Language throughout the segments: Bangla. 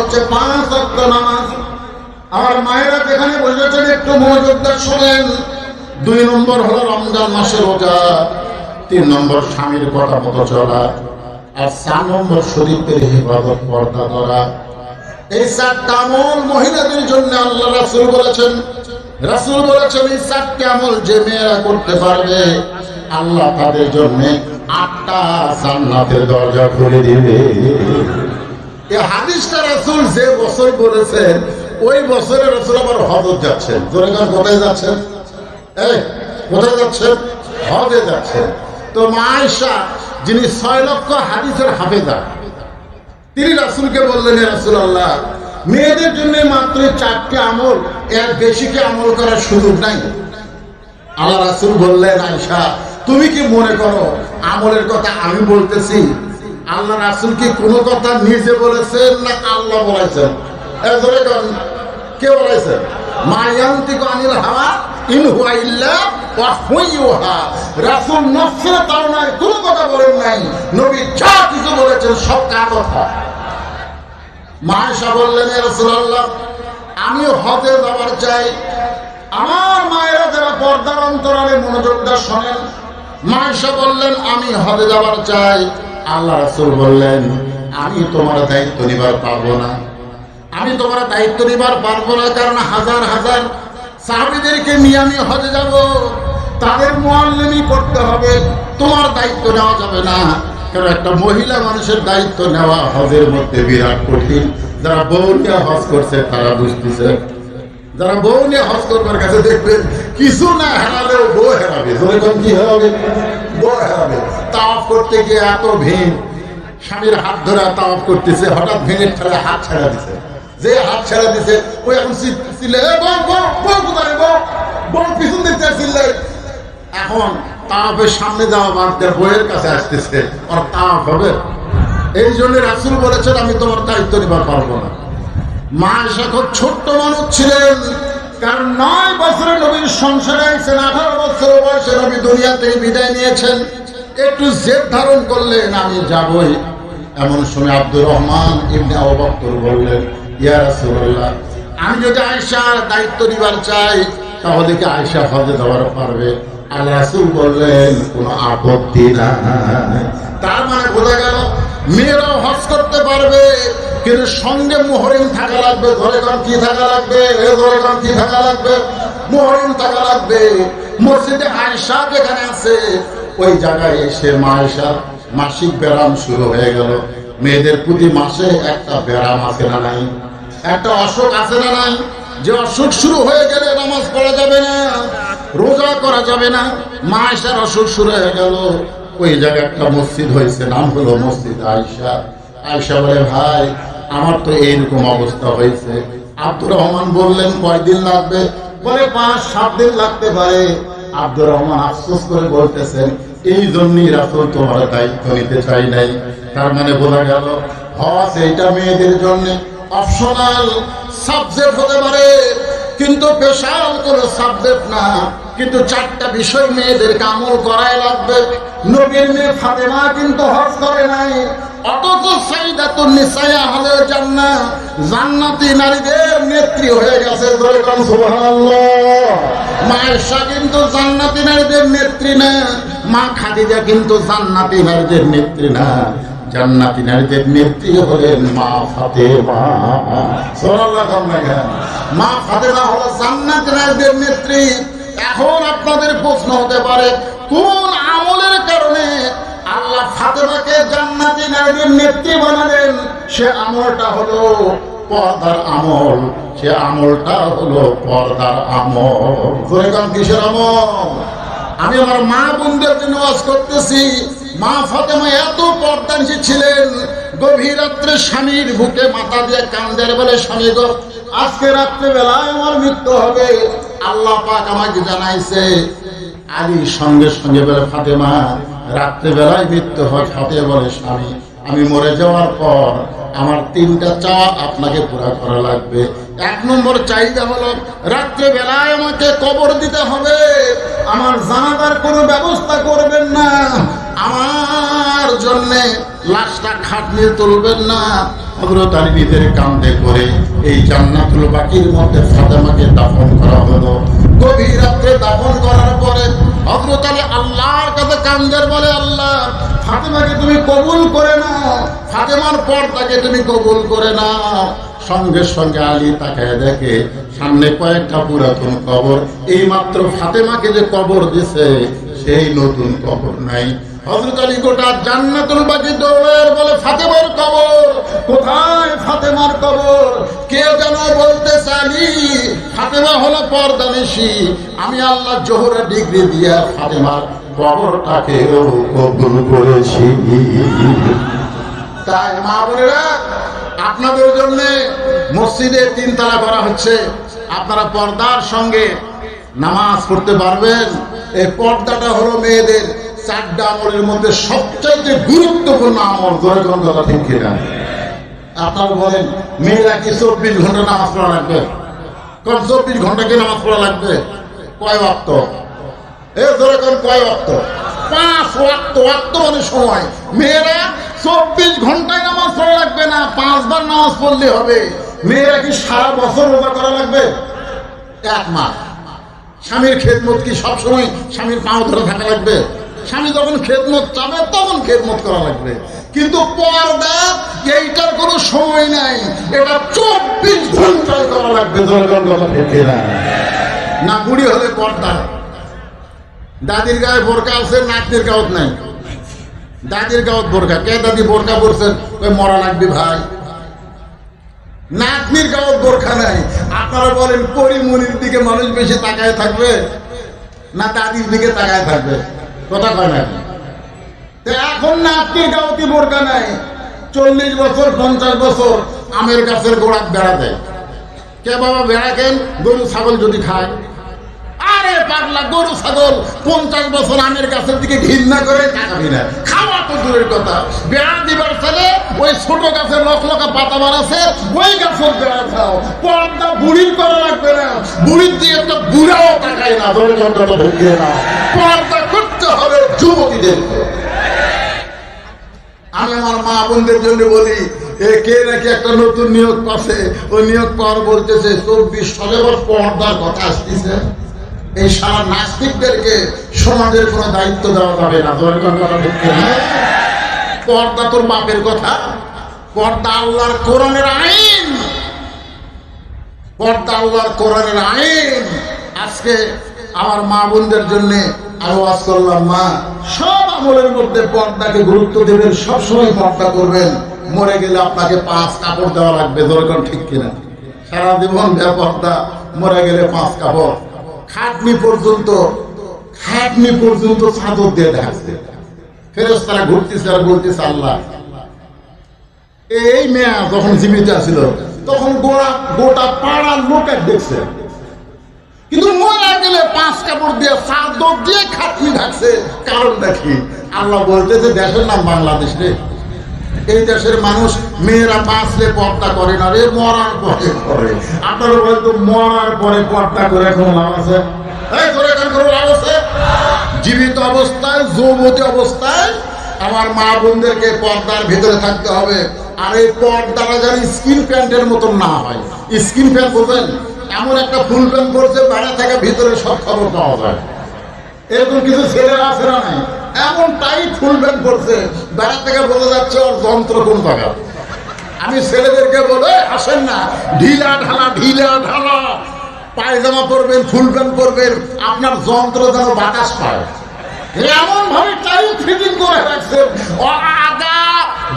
হচ্ছে পাঁচ অক্ট নামাজ। আমার মায়েরা যেখানে বসেছেন একটু মনোযোগ দিয়ে শোনেন। দুই নম্বর হলো রমজান মাসের রোজা, তিন নম্বর স্বামীর কথা মতো চলা, আর চার নম্বর শরীরের হেফাজত পর্দা করা। এই চারটা আমল মহিলাদের জন্য আল্লাহ রাসুল বলেছেন। রাসুল বলেছেন, এই চারটি আমল যে মেয়েরা করতে পারবে, আল্লাহ তাদের জন্য আটটা জান্নাতের দরজা খুলে দিবে। হাদিসটা রাসুল যে বছর বলেছেন, ওই বছরে আবার তো যিনি ছয় লক্ষ তিনি রাসুলকে বললেন রাসুল আল্লাহ মেয়েদের জন্য মাত্র চারটি আমল, এর বেশি কি আমল করার সুযোগ নাই? আল্লাহ রাসুল বললেন আয়সা তুমি কি মনে করো, আমলের কথা আমি বলতেছি? আল্লাহ রাসুল কি কোনো কথা নিজে বলেছেন না আল্লাহ বলেছেন? কে বলেছেন ইন কথা বলেন নাই। নবী যা কিছু বলেছেন সব বললেন আমি হজে যাবার চাই। আমার মায়েরা যারা পর্দার অন্তরালে মনোযোগ দিয়ে শোনেন মায়েশা বললেন, আমি হজে যাবার চাই। আল্লাহ রাসূল বললেন, আমি তোমার দায়িত্ব নিবার পারব না। আমি তোমার দায়িত্ব নিবার পারব না, কারণ হাজার হাজার সাহাবিদেরকে নিয়ে আমি হজে যাব। তাদের মোয়াল্লেমি করতে হবে, তোমার দায়িত্ব নেওয়া যাবে না। কারণ একটা মহিলা মানুষের দায়িত্ব নেওয়া হজের মধ্যে বিরাট কঠিন। যারা বউ নিয়ে হজ করছে, তারা বুঝতেছে। যারা বউ নিয়ে হজ করবার কাছে দেখবেন কিছু না হারালেও বউ হেরাবে। কি হারাবে বউ হারাবে। করতে গিয়ে এত ভিড় স্বামীর হাত ধরে তাওয়াফ করতেছে, হঠাৎ ভেঙে ঠেলে হাত ছেড়া দিছে। যে হাত ছেড়া দিছে, ওই এখন চি- চিল্লে, "এ বউ বউ বউ কোথায় বউ বউ পিছন দিতে চিল্লে। এখন তাওয়াফের সামনে যাওয়া বাদ বইয়ের কাছে আসতেছে আর তাওয়াফ হবে? এই জন্য রাসুল বলেছেন, আমি তোমার দায়িত্ব নিবার পারব না। মা এসে খুব ছোট্ট মানুষ ছিলেন, কারণ নয় বছরে নবীর সংসারে আইছেন, আঠারো বছর বয়সে নবী দুনিয়াতে বিদায় নিয়েছেন। একটু জেদ ধারণ করলেন, আমি যাবই। এমন সময় আব্দুর রহমান ইবনে আবুবকর বললেন, ইয়া আমি যদি আয়েশার দায়িত্ব নিবার চাই, তাহলে কি আয়েশা হজে যাওয়ার পারবে? আর বললেন, কোনো আপত্তি তার মানে বোঝা গেল, মেয়েরাও হজ করতে পারবে, কিন্তু সঙ্গে মোহরিম থাকা লাগবে ধরে কি থাকা লাগবে? ধরে কি থাকা লাগবে? মোহরিম থাকা লাগবে। মসজিদে আয়সা যেখানে আছে ওই জায়গায় এসে মা আয়সার মাসিক ব্যায়াম শুরু হয়ে গেল। মেয়েদের প্রতি মাসে একটা ব্যায়াম আছে না নাই? একটা অসুখ আছে না নাই? যে অসুখ শুরু হয়ে গেলে নামাজ পড়া যাবে না, রোজা করা যাবে না, মা আয়সার অসুখ শুরু হয়ে গেল। ওই জায়গায় একটা মসজিদ হয়েছে, নাম হলো মসজিদ আয়সা আয়সা বলে, ভাই, আমার তো এইরকম অবস্থা হয়েছে। আব্দুর রহমান বললেন, কয়দিন লাগবে? বলে পাঁচ সাত দিন লাগতে পারে। আব্দুর রহমান আফসোস করে বলতেছেন এই জন্যই রাসুল তোমার দায়িত্ব নিতে চাই নাই। তার মানে বোঝা গেল হজ এইটা মেয়েদের জন্য অপশনাল সাবজেক্ট হতে পারে, কিন্তু পেশাল কোনো সাবজেক্ট না। কিন্তু চারটা বিষয় মেয়েদেরকে আমল করাই লাগবে। নবীর মেয়ে ফাতেমা কিন্তু হজ করে নাই। অথচ জান্নাত নারীদের নেত্রী হয়ে গেছে না। মা কিন্তু জান্নাতি নারীদের নেত্রী না। হলেন মা ফাতেমা। মা ফাতেমা হলো জান্নাতি নারীদের নেত্রী। এখন আপনাদের প্রশ্ন হতে পারে, কোন আমলের কারণে আল্লাহ ফাতেমাকে জান্নাতি নারীর নেত্রী বানালেন? সে আমলটা হলো পর্দার আমল। সে আমলটা হলো পর্দার আমল। কিসের আমল? আমি আমার মা বোনদের জন্য ওয়াজ করতেছি। মা ফাতেমা এত পর্দানশী ছিলেন, গভীর রাত্রে স্বামীর বুকে মাথা দিয়ে কান্দের বলে, স্বামী গো, আজকে রাত্রে বেলায় আমার মৃত্যু হবে। আল্লাহ পাক আমাকে জানাইছে। আলী সঙ্গে সঙ্গে বলে, ফাতেমা রাত্রে বেলায় মৃত্যু হয়। ফাতে বলে, স্বামী, আমি মরে যাওয়ার পর আমার তিনটা চাওয়া আপনাকে পুরা করা লাগবে। এক নম্বর চাহিদা হলো রাত্রে বেলায় আমাকে কবর দিতে হবে। আমার জানাবার কোনো ব্যবস্থা করবেন না। আমার জন্যে লাশটা খাট নিয়ে তুলবেন না। করে এই বাকির মধ্যে দাফন করা হলো। রাত্রে দাফন করার পরে আল্লাহর বলে, আল্লাহ, ফাতেমাকে তুমি কবুল করে নাও। ফাতেমার পর তাকে তুমি কবুল করে না সঙ্গে সঙ্গে আলী তাকায় দেখে সামনে কয়েকটা পুরাতন কবর। এই মাত্র ফাতেমাকে যে কবর দিছে, সেই নতুন কবর নাই। ফাতেমার কবর, কোথায় ফাতেমার কে বলতে ফাতেমা আমি আল্লাহ জোহরের ডিগ্রি দিয়া ফাতেমার কবরটাকেও কবুল করেছি। তাই মা বোনেরা, আপনাদের জন্য মসজিদে তিনতলা করা হচ্ছে। আপনারা পর্দার সঙ্গে নামাজ পড়তে পারবেন। এই পর্দাটা হলো মেয়েদের চারটা আমলের মধ্যে সবচাইতে গুরুত্বপূর্ণ আমল ধরে কোন কথা ঠিক কিনা? আপনারা বলেন, মেয়েরা কি চব্বিশ ঘণ্টা নামাজ পড়া লাগবে? চব্বিশ ঘণ্টা কি নামাজ পড়া লাগবে? কয় ওয়াক্ত? এ ধরে কোন কয় ওয়াক্ত? পাঁচ ওয়াক্ত মানে সময়। মেয়েরা চব্বিশ ঘন্টায় নামাজ পড়া লাগবে না, পাঁচবার নামাজ পড়লে হবে। মেয়েরা কি সারা বছর রোজা করা লাগবে? এক মাস। স্বামীর খেদমত কি সবসময় স্বামীর পাও ধরে থাকা লাগবে? স্বামী যখন খেদমত চাবে, তখন খেদমত করা লাগবে। কিন্তু পর্দা, এইটার কোনো সময় নাই। এটা চব্বিশ ঘন্টায় করা লাগবে না, বুড়ি হলে পর্দা। দাদির গায়ে বোরকা আছে নাতির গাওত নাই। দাদির গাওত বোরকা কে দাদি বোরকা পরছেন ওই মরা লাগবে ভাই। নাতনির গাওত বোরখা নাই। আপনারা বলেন, পরিমনির দিকে মানুষ বেশি তাকায় থাকবে? না দাদির দিকে তাকায় থাকবে? কথা কয় না এখন। নাতনির গাওতি বোরকা নাই। চল্লিশ বছর, পঞ্চাশ বছর আমের গাছের গোড়া বেড়া দেয়। কে বাবা বেড়া কেন? গরু, ছাগল যদি খায়। পাগলা গরু ছাগল পঞ্চাশ বছর আমের গাছের দিকে ঘৃণা করে তাকাবি খাওয়া তো দূরের কথা। বেড়া দিবার ছেলে ওই ছোট গাছের লক লকা পাতা বাড়াছে ওই গাছের বেড়া খাও। পর্দা বুড়ির করা লাগবে না। বুড়ির দিয়ে একটা বুড়াও তাকায় না, ধরে যন্ত্রটা ঢুকিয়ে না। পর্দা করতে হবে যুবতীদেরকে আমি আমার মা বোনদের জন্য বলি কে নাকি একটা নতুন নিয়োগ পাচ্ছে? ওই নিয়োগ পাওয়ার বলতেছে, চব্বিশ সালে পর্দার কথা আসতেছে। এই সারা নাস্তিকদেরকে সমাজের কোনো দায়িত্ব দেওয়া যাবে না। পর্দা তোর বাপের কথা। পর্দা আল্লাহর কোরআনের আইন। পর্দা আল্লাহর কোরআনের আইন। আজকে আমার মা বোনদের জন্য আমি ওয়াজ করলাম, মা, সব আমলের মধ্যে পর্দাকে গুরুত্ব দেবেন, সবসময় পর্দা করবেন। মরে গেলে আপনাকে পাঁচ কাপড় দেওয়া লাগবে। দরকার ঠিক কিনা? সারা জীবন বেপর্দা মরে গেলে পাঁচ কাপড়। খাটনি পর্যন্ত খাটনি পর্যন্ত চাদর দিয়ে দেখাচ্ছে ফেরত তারা ঘুরতেছে আর বলতেছে, আল্লাহ। এই মেয়া যখন জীবিত আছিল তখন গোড়া, গোটা পাড়ার লোক দেখছে। কিন্তু মরা গেলে পাঁচ কাপড় দিয়ে চাদর দিয়ে খাটনি ঢাকছে। কারণ দেখি আল্লাহ বলতেছে দেশের নাম বাংলাদেশ রে এই দেশের মানুষ মেয়েরা বাঁচলে পর্দা করে না রে, মরার পরে করে আপনারা বলতো মরার পরে পর্দা করে এখন লাভ আছে? জীবিত অবস্থায়, যৌবতী অবস্থায় আমার মা বোনদেরকে পর্দার ভিতরে থাকতে হবে। আর এই পর্দাটা যেন স্কিন প্যান্টের মতন না হয়। স্কিন প্যান্ট বোঝেন এমন একটা ফুল প্যান্ট পরছে বাইরে থেকে ভিতরে সব খবর পাওয়া যায়। এরকম কিছু ছেলেরা আছে না নাই? এমন টাইট ফুল প্যান্ট পরছে বাইরে থেকে বোঝা যাচ্ছে ওর যন্ত্র কোন জায়গা? আমি ছেলেদেরকে বলে আসেন না, ঢিলা ঢালা ঢিলা ঢালা, পায়জামা পরবেন ফুল প্যান্ট পরবেন, আপনার যন্ত্র যেন বাতাস পায়। এমন ভাবে টাইট ফিটিং করে রাখছে। আগা,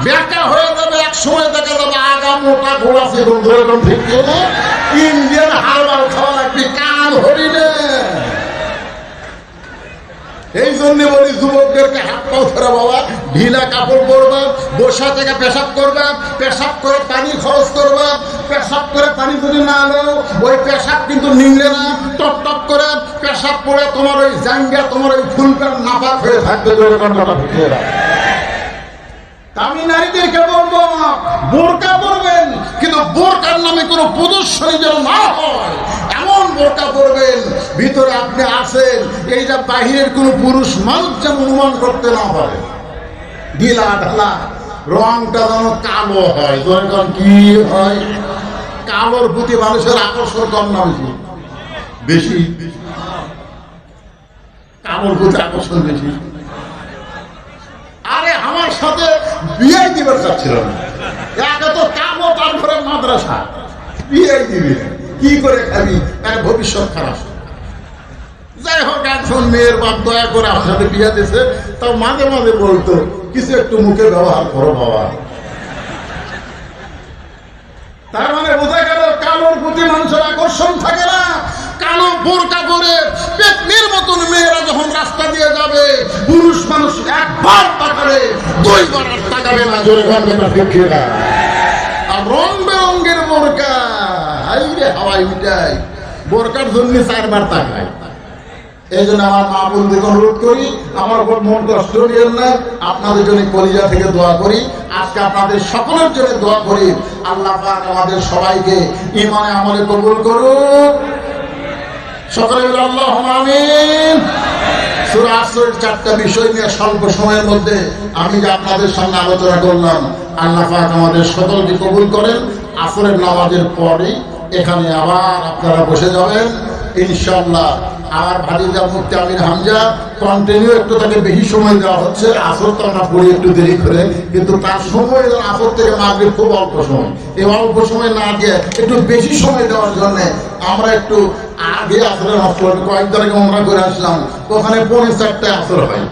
বেকা হয়ে যাবে, এক সময় দেখা যাবে আগা, মোটা, ঘোড়া সেরকম ধরে ঠিক ইন্ডিয়ান হারবাল খাওয়া লাগবে কান হরিণে? এই জন্য বলি, যুবকদেরকে হাত পাও ধরে বাবা, ঢিলা কাপড় পরবা, বসা থেকে পেশাব করবা, পেশাব করে পানি খরচ করবা, পেশাব করে পানি যদি না নাও, ওই পেশাব কিন্তু নিংলে না, টপ টপ করে পেশাব পরে তোমার ওই জাঙ্গা, তোমার ওই ফুল প্যান্ট নাপাক হয়ে থাকবে। আমি নারীদেরকে বলব, বোরকা পরবেন, কিন্তু বোরকার নামে কোনো প্রদর্শনী যেন না হয় এমন বোরকা পরবেন ভিতরে আপনি আছেন এইটা বাহিরের কোনো পুরুষ মানুষ যেন অনুমান করতে না পারে। ঢিলা ঢালা, রংটা যেন কালো হয়। যখন কি হয়? কালোর প্রতি মানুষের আকর্ষণ কম না বেশি? কালোর প্রতি আকর্ষণ বেশি? আরে আমার সাথে বিয়ে দিবার চাচ্ছিল না একে তো কালো, তারপরে মাদ্রাসা। বিয়ে দিবে। কি করে খাবি তার ভবিষ্যৎ খারাপ। যাই হোক একজন মেয়ের বাপ দয়া করে সাথে বিয়ে দিছে তাও মাঝে মাঝে বলতো, কিছু একটু মুখে ব্যবহার করো বাবা। তার মানে বোঝা গেল, কালোর প্রতি মানুষের আকর্ষণ থাকে না। কালো বোরকা পরে পেটনির মতন মেয়েরা যখন রাস্তা দিয়ে যাবে, পুরুষ মানুষ একবার তাকাবে দুইবার তাকাবে না, জোরে না ঠিক না আর রং বেরঙ্গের বোরকা হাই হাওয়াই মিটাই বোরকার জন্য চারবার তাকায়। এই জন্য আমার মা বোনদের অনুরোধ করি। আমার উপর মন কষ্ট নিয়েন না। আপনাদের জন্য কলিজা থেকে দোয়া করি। আজকে আপনাদের সকলের জন্য দোয়া করি। আল্লাহ আমাদের সবাইকে ইমানে আমলে কবুল করুন সকলে আল্লাহ আমিন। সূরা আসরের চারটা বিষয় নিয়ে স্বল্প সময়ের মধ্যে আমি যে আপনাদের সামনে আলোচনা করলাম, আল্লাহ আমাদের সকলকে কবুল করেন। আসরের নামাজের পরেই এখানে আবার আপনারা বসে যাবেন, ইনশাআল্লাহ। আমার ভাতিজা মুক্তি আমির হামজা কন্টিনিউ একটু তাকে বেশি সময় দেওয়া হচ্ছে। আসর তো আমরা পড়ি একটু দেরি করে, কিন্তু তার সময় আসর থেকে মাগরিব খুব অল্প সময়। এই অল্প সময় না দিয়ে একটু বেশি সময় দেওয়ার জন্য আমরা একটু আগে আসরের হস্পিটাল কয়েকদিন আগে আমরা করে আসলাম। ওখানে পৌনে চারটে আসর হয়।